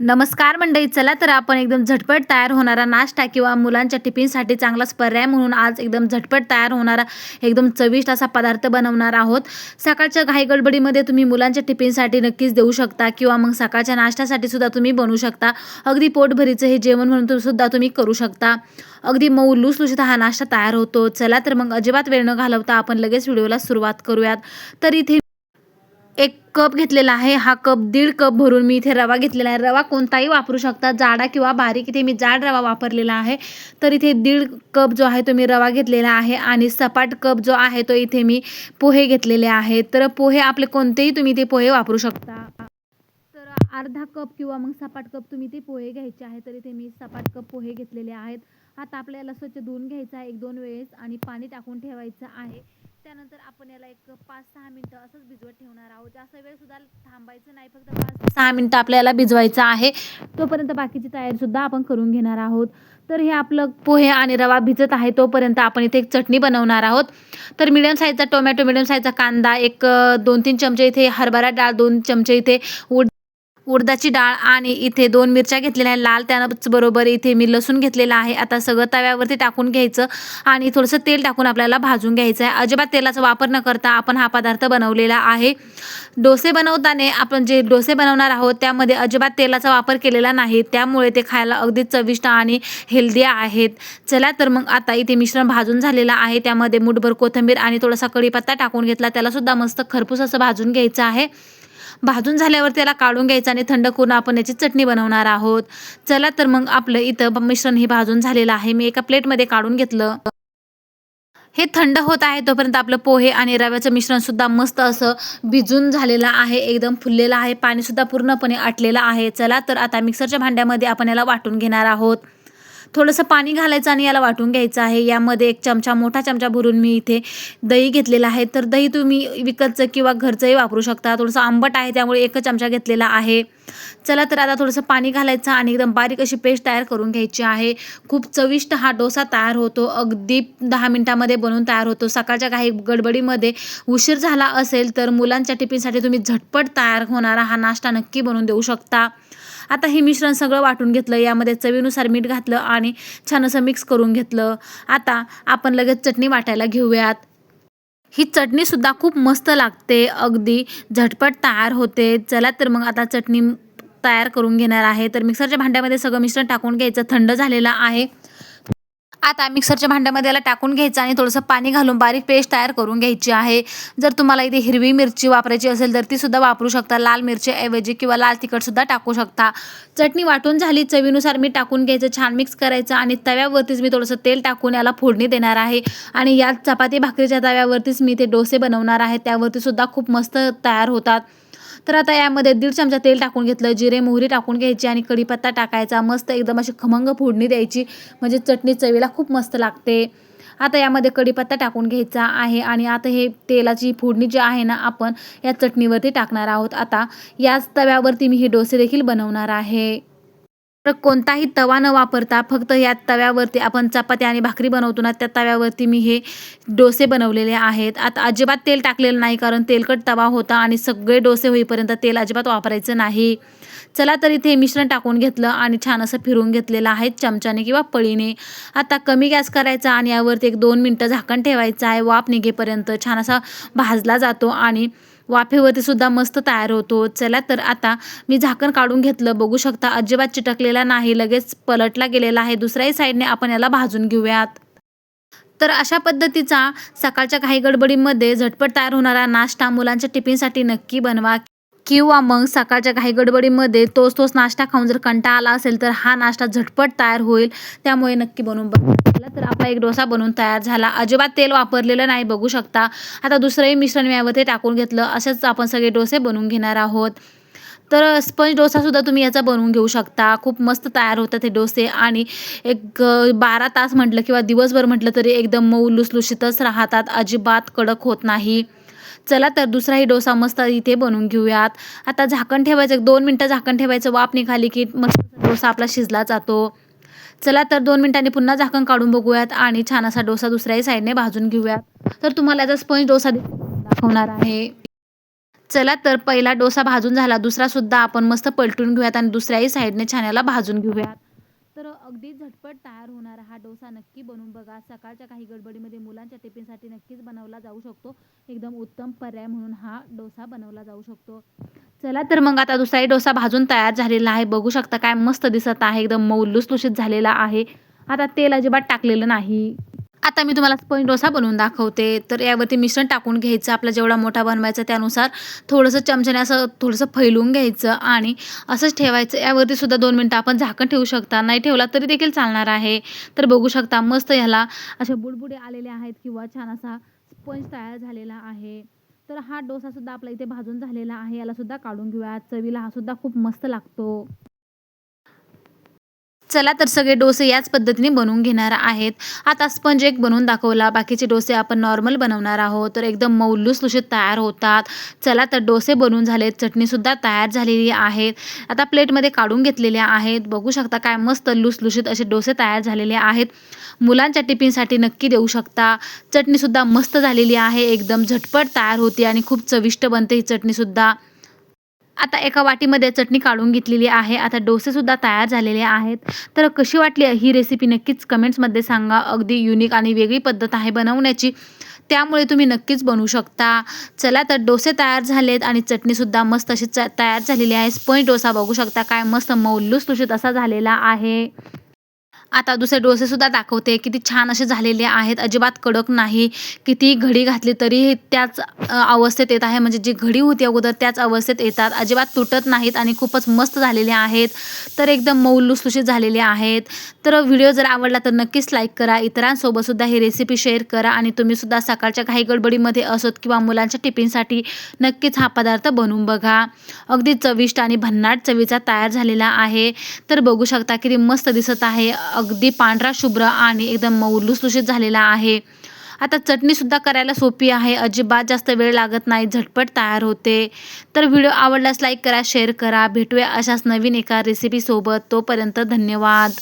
नमस्कार मंडळी चला तर आपण एकदम झटपट तयार होणारा नाश्ता किंवा मुलांच्या टिफिनसाठी चांगलाच पर्याय म्हणून आज एकदम झटपट तयार होणारा एकदम चविष्ट असा पदार्थ बनवणार आहोत. सकाळच्या घाई गडबडीमध्ये तुम्ही मुलांच्या टिफिनसाठी नक्कीच देऊ शकता किंवा मग सकाळच्या नाश्त्यासाठी सुद्धा तुम्ही बनवू शकता. अगदी पोटभरीचं हे जेवण म्हणून सुद्धा तुम्ही करू शकता. अगदी मऊ लुसलुशीत हा नाश्ता तयार होतो. चला तर मग अजिबात वेळ न घालवता आपण लगेच व्हिडिओला सुरुवात करूयात. तर इथे एक कप घेतलेला आहे. हा कप दीड कप भरून मी इथे रवा घेतलेला आहे. रवा कोणताही वापरू शकता. जाडा किंवा बारीक इथे मी जाड रवा वापरलेला आहे. तर इथे दीड कप जो आहे तो मी रवा घेतलेला आहे आणि सपाट कप जो आहे तो इथे मी पोहे घेतलेले आहेत. तर पोहे आपले कोणतेही तुम्ही ते पोहे वापरू शकता. तर अर्धा कप किंवा मग सपाट कप तुम्ही ते पोहे घ्यायचे आहे. तर इथे मी सपाट कप पोहे घेतलेले आहेत. आता आपल्याला स्वच्छ धुवून घ्यायचं आहे. एक दोन वेळेस आणि पाणी टाकून ठेवायचं आहे. त्यानंतर आपण याला एक पाच सहा मिनटं असंच भिजवत ठेवणार आहोत. जास्त वेळ सुद्धा थांबायचं नाही फक्त पाच सहा मिनटं आपल्याला भिजवायचं आहे. तोपर्यंत बाकीची तयारी सुद्धा आपण करून घेणार आहोत. तर हे आपलं पोहे आणि रवा भिजत आहे तोपर्यंत आपण इथे एक चटणी बनवणार आहोत. तर मिडियम साईजचा टोमॅटो मिडियम साईजचा कांदा एक दोन तीन चमचे इथे हरभरा डाळ दोन चमचे इथे उड उडदाची डाळ आणि इथे दोन मिरच्या घेतलेल्या आहेत. लाल त्याच बरोबर इथे मी लसूण घेतलेला आहे. आता सगळं तव्यावरती टाकून घ्यायचं आणि थोडंसं तेल टाकून आपल्याला भाजून घ्यायचं आहे. अजिबात तेलाचा वापर न करता आपण हा पदार्थ बनवलेला आहे. डोसे बनवताना आपण जे डोसे बनवणार आहोत त्यामध्ये अजिबात तेलाचा वापर केलेला नाही. त्यामुळे ते खायला अगदी चविष्ट आणि हेल्दी आहेत. चला तर मग आता इथे मिश्रण भाजून झालेलं आहे. त्यामध्ये मुठभर कोथिंबीर आणि थोडासा कढीपत्ता टाकून घेतला. त्यालासुद्धा मस्त खरपूस असं भाजून घ्यायचं आहे. भाजून झाल्यावर त्याला काढून घ्यायचं आणि थंड करून आपण याची चटणी बनवणार आहोत. चला तर मग आपलं इथं मिश्रण हे भाजून झालेलं आहे. मी एका प्लेटमध्ये काढून घेतलं. हे थंड होत आहे तोपर्यंत आपलं पोहे आणि रव्याचं मिश्रणसुद्धा मस्त असं भिजून झालेलं आहे. एकदम फुललेलं आहे. पाणीसुद्धा पूर्णपणे आटलेलं आहे. चला तर आता मिक्सरच्या भांड्यामध्ये आपण याला वाटून घेणार आहोत. थोडंसं पाणी घालायचं आणि याला वाटून घ्यायचं आहे. यामध्ये एक चमचा मोठा चमचा भरून मी इथे दही घेतलेला आहे. तर दही तुम्ही विकतचं किंवा घरचंही वापरू शकता. थोडंसं आंबट आहे त्यामुळे एकच चमचा घेतलेला आहे. चला तर आता थोडंसं पाणी घालायचं आणि एकदम बारीक अशी पेस्ट तयार करून घ्यायची आहे. खूप चविष्ट हा डोसा तयार होतो. अगदी दहा मिनटामध्ये बनवून तयार होतो. सकाळच्या काही गडबडीमध्ये उशीर झाला असेल तर मुलांच्या टिफिनसाठी तुम्ही झटपट तयार होणारा हा नाश्ता नक्की बनवून देऊ शकता. आता हे मिश्रण सगळं वाटून घेतलं यामध्ये चवीनुसार मीठ घातलं आणि छान असं मिक्स करून घेतलं. आता आपण लगेच चटणी वाटायला घेऊयात. ही चटणीसुद्धा खूप मस्त लागते अगदी झटपट तयार होते. चला तर मग आता चटणी तयार करून घेणार आहे. तर मिक्सरच्या भांड्यामध्ये सगळं मिश्रण टाकून घ्यायचं. थंड झालेलं आहे. आता मिक्सरच्या भांड्यामध्ये याला टाकून घ्यायचं आणि थोडंसं पाणी घालून बारीक पेस्ट तयार करून घ्यायची आहे. जर तुम्हाला इथे हिरवी मिरची वापरायची असेल तर ती सुद्धा वापरू शकता. लाल मिरचीऐवजी किंवा लाल तिखटसुद्धा टाकू शकता. चटणी वाटून झाली चवीनुसार मी टाकून घ्यायचं छान मिक्स करायचं आणि तव्यावरतीच मी थोडंसं तेल टाकून याला फोडणी देणार आहे. आणि या चपाती भाकरीच्या तव्यावरतीच मी ते डोसे बनवणार आहे. त्यावरती सुद्धा खूप मस्त तयार होतात. तर आता यामध्ये दीड चमचा तेल टाकून घेतलं जिरे मोहरी टाकून घ्यायची आणि कढीपत्ता टाकायचा. मस्त एकदम अशी खमंग फोडणी द्यायची. म्हणजे चटणी चवीला खूप मस्त लागते. आता यामध्ये कढीपत्ता टाकून घ्यायचा आहे आणि आता हे तेलाची फोडणी जी आहे ना आपण या चटणीवरती टाकणार आहोत. आता याच तव्यावरती मी हे डोसे देखील बनवणार आहे. तर कोणताही तवा न वापरता फक्त या तव्यावरती आपण चपात्या आणि भाकरी बनवतो ना त्या तव्यावरती मी हे डोसे बनवलेले आहेत. आता अजिबात तेल टाकलेलं नाही कारण तेलकट तवा होता आणि सगळे डोसे होईपर्यंत तेल अजिबात वापरायचं नाही. चला तर इथे मिश्रण टाकून घेतलं आणि छान असं फिरून घेतलेलं आहे चमच्याने किंवा पळीने. आता कमी गॅस करायचा आणि यावरती एक दोन मिनटं झाकण ठेवायचं आहे. वाफ निघेपर्यंत छान असा भाजला जातो आणि वाफेवरती सुद्धा मस्त तयार होतो. चला तर आता मी झाकण काढून घेतलं. बघू शकता अजिबात चिटकलेला नाही. लगेच पलटला गेलेला आहे. दुसऱ्याही साईडने आपण याला भाजून घेऊयात. तर अशा पद्धतीचा सकाळच्या काही गडबडीमध्ये झटपट तयार होणारा नाश्ता मुलांच्या टिफिनसाठी नक्की बनवा. किंवा मग सकाळच्या काही गडबडीमध्ये तोच तोच नाश्ता खाऊन जर कंटाळा आला असेल तर हा नाश्ता झटपट तयार होईल. त्यामुळे नक्की बनवून बघा. तर आपला एक डोसा बनवून तयार झाला. अजिबात तेल वापरलेलं नाही बघू शकता. आता दुसरंही मिश्रण मी यामध्ये टाकून घेतलं. असेच आपण सगळे डोसे बनवून घेणार आहोत. तर स्पंज डोसासुद्धा तुम्ही याचा बनवून घेऊ शकता. खूप मस्त तयार होतात हे डोसे. आणि एक बारा तास म्हटलं किंवा दिवसभर म्हटलं तरी एकदम मऊ लुसलुशीतच राहतात. अजिबात कडक होत नाही. चला तर दुसराही डोसा मस्त इथे बनवून घेऊयात. आता झाकण ठेवायचं एक दोन मिनटं झाकण ठेवायचं वाफ निघाली की मस्त डोसा आपला शिजला जातो. चला तर दोन मिनिटांनी पुन्हा झाकण काढून बघूयात आणि छान असा डोसा दुसऱ्याही साईडने भाजून घेऊयात. तर तुम्हाला याचा स्पंज डोसा दाखवणार आहे. चला तर पहिला डोसा भाजून झाला दुसरा सुद्धा आपण मस्त पलटून घेऊयात आणि दुसऱ्याही साईडने छान याला भाजून घेऊयात. अगदी झटपट तयार होणारा. हा डोसा नक्की बनवून बघा. सकाळच्या काही गडबडीमध्ये मुलांच्या टिफिनसाठी नक्कीच बनवला जाऊ शकतो. एकदम उत्तम पर्याय म्हणून हा डोसा बनवला जाऊ शकतो. चला तर मग आता दुसराही डोसा भाजून तयार झालेला आहे. बघू शकता काय मस्त दिसत आहे. एकदम मऊ लुसलुशीत झालेला आहे. आता तेल अजिबात टाकलेलं नाही. आता मी तुम्हाला स्पंज डोसा बनवून दाखवते. तर यावरती मिश्रण टाकून घ्यायचं आपला जेवढा मोठा बनवायचा त्यानुसार थोडंसं चमच्याने असं थोडंसं फैलून घ्यायचं आणि असंच ठेवायचं. यावरती सुद्धा दोन मिनटं आपण झाकण ठेवू शकता. नाही ठेवला तरी देखील चालणार आहे. तर बघू शकता मस्त ह्याला असे बुडबुडे आलेले आहेत किंवा छान असा स्पंज तयार झालेला आहे. तर हा डोसा सुद्धा आपला इथे भाजून झालेला आहे. याला सुद्धा काढून घेऊया. चवीला हा सुद्धा खूप मस्त लागतो. चला तर सगळे डोसे याच पद्धतीने बनवून घेणार आहेत. आता स्पंज एक बनवून दाखवला. बाकीचे डोसे आपण नॉर्मल बनवणार आहोत. तर एकदम मऊ लुसलुशीत तयार होतात. चला तर डोसे बनवून झालेत. चटणीसुद्धा तयार झालेली आहेत. आता प्लेटमध्ये काढून घेतलेल्या आहेत. बघू शकता काय मस्त लुसलुशीत असे डोसे तयार झालेले आहेत. मुलांच्या टिफिनसाठी नक्की देऊ शकता. चटणीसुद्धा मस्त झालेली आहे. एकदम झटपट तयार होते आणि खूप चविष्ट बनते ही चटणीसुद्धा. आता एका वाटीमध्ये चटणी काढून घेतलेली आहे. आता डोसेसुद्धा तयार झालेले आहेत. तर कशी वाटली ही रेसिपी नक्कीच कमेंट्समध्ये सांगा. अगदी युनिक आणि वेगळी पद्धत आहे बनवण्याची. त्यामुळे तुम्ही नक्कीच बनवू शकता. चला तर डोसे तयार झालेत आणि चटणीसुद्धा मस्त अशी च तयार झालेली आहे. स्पंज डोसा बघू शकता. काय मस्त मऊ लुसलुशीत असा झालेला आहे. आता दुसरे डोसेसुद्धा दाखवते. किती छान असे झालेले आहेत. अजिबात कडक नाही. किती घडी घातली तरी त्याच अवस्थेत येत आहे. म्हणजे जी घडी होती अगोदर त्याच अवस्थेत येतात. अजिबात तुटत नाहीत आणि खूपच मस्त झालेले आहेत. तर एकदम मऊ लुसलुशीत झालेले आहेत. तर व्हिडिओ जर आवडला तर नक्कीच लाईक करा. इतरांसोबतसुद्धा ही रेसिपी शेअर करा आणि तुम्हीसुद्धा सकाळच्या घाई गडबडीमध्ये असोत किंवा मुलांच्या टिफिनसाठी नक्कीच हा पदार्थ बनवून बघा. अगदी चविष्ट आणि भन्नाट चवीचा तयार झालेला आहे. तर बघू शकता किती मस्त दिसत आहे. अगदी पांढरा शुभ्र आणि एकदम मऊ लुसलुशीत झालेला आहे. आता चटणीसुद्धा करायला सोपी आहे. अजिबात जास्त वेळ लागत नाही. झटपट तयार होते. तर व्हिडिओ आवडल्यास लाईक करा शेअर करा. भेटूया अशाच नवीन एका रेसिपीसोबत तोपर्यंत धन्यवाद.